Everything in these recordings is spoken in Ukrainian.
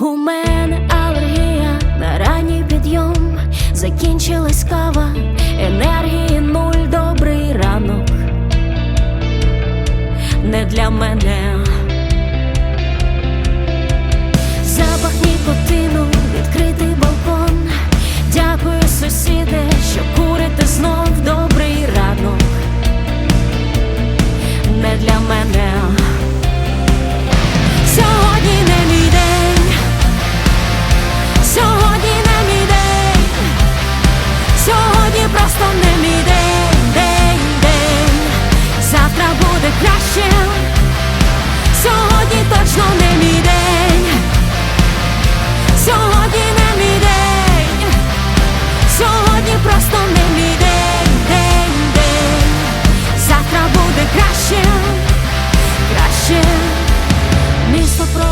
У мене алергія на ранній підйом, закінчилась кава, енергії нуль добрий ранок. Не для мене.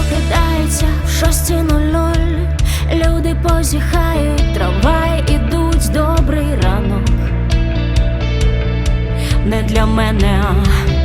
прокидається в шості нуль-нуль Люди позіхають, трамвай ідуть добрий ранок. Не для мене. а